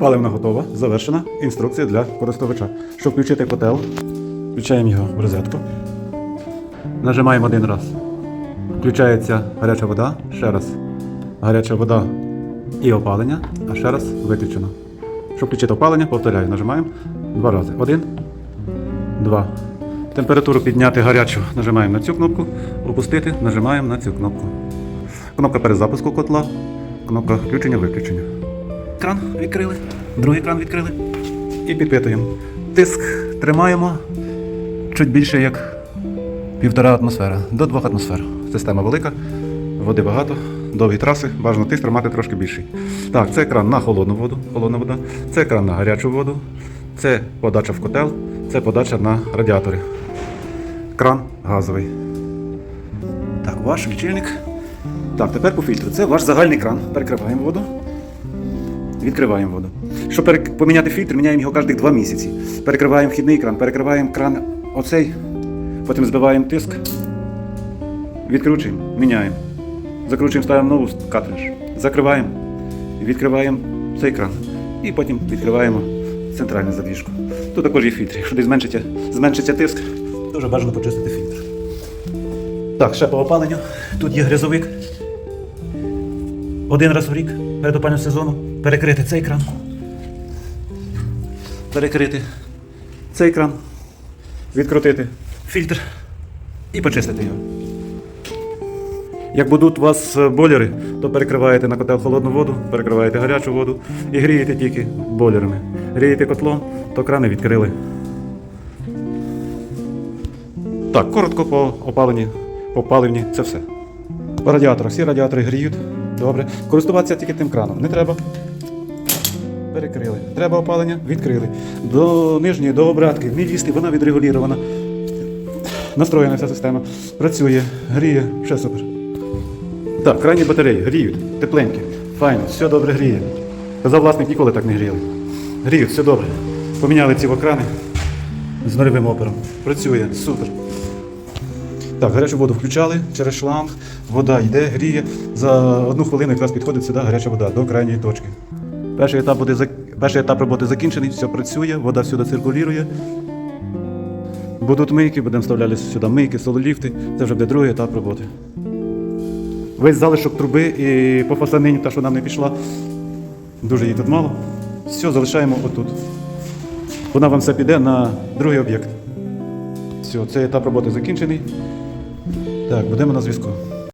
Паливна готова, завершена. Інструкція для користувача. Щоб включити котел, включаємо його в розетку. Нажимаємо один раз. Включається гаряча вода, ще раз. Гаряча вода і опалення, а ще раз виключено. Щоб включити опалення, повторяю, нажимаємо два рази. Один, два. Температуру підняти гарячу нажимаємо на цю кнопку, опустити, нажимаємо на цю кнопку. Кнопка перезапуску котла, кнопка включення-виключення. Кран відкрили, другий кран відкрили і підпитуємо. Тиск тримаємо чуть більше як півтора атмосфера до двох атмосфер. Система велика, води багато, довгі траси, бажано тиск тримати трошки більший. Так, це кран на холодну воду, холодна вода, це кран на гарячу воду, це подача в котел, це подача на радіатори. Кран газовий. Так, ваш лічильник. Так, тепер по фільтру. Це ваш загальний кран. Перекриваємо воду. Відкриваємо воду. Щоб поміняти фільтр, міняємо його кожні два місяці. Перекриваємо вхідний кран, перекриваємо кран оцей, потім збиваємо тиск, відкручуємо, міняємо. Закручуємо, ставимо нову картридж, закриваємо, відкриваємо цей кран. І потім відкриваємо центральну задвіжку. Тут також є фільтр. Якщо десь зменшиться, зменшиться тиск, дуже бажано почистити фільтр. Так, ще по опаленню. Тут є грязовик. Один раз в рік перед опалювальним сезоном перекрити цей кран. Перекрити цей кран, відкрутити фільтр і почистити його. Як будуть у вас е, бойлери, то перекриваєте на котел холодну воду, перекриваєте гарячу воду і грієте тільки бойлерами. Грієте котлом, то крани відкрили. Так, коротко по опаленні, по опаленні це все. По радіаторах. Всі радіатори гріють. Добре. Користуватися тільки тим краном. Не треба. Перекрили. Треба опалення? Відкрили. До нижньої, до обратки, не лізти, вона відрегулірована. Настроєна вся система. Працює, гріє, все супер. Так, крайні батареї гріють, тепленькі, файно, все добре гріє. Казав власник, ніколи так не гріли. Гріють, все добре. Поміняли ці окрани з нульовим опером. Працює, супер. Так, гарячу воду включали через шланг, вода йде, гріє. За одну хвилину якраз підходить сюди гаряча вода до крайньої точки. Перший етап, буде, перший етап роботи закінчений, все працює, вода всюди циркулює. Будуть мийки, будемо вставляти сюди мийки, сололіфти. Це вже буде другий етап роботи. Весь залишок труби і по фасанині, та, що нам не пішла, дуже її тут мало. Все, залишаємо отут. Вона вам все піде на другий об'єкт. Все, цей етап роботи закінчений. Так, будемо на зв'язку.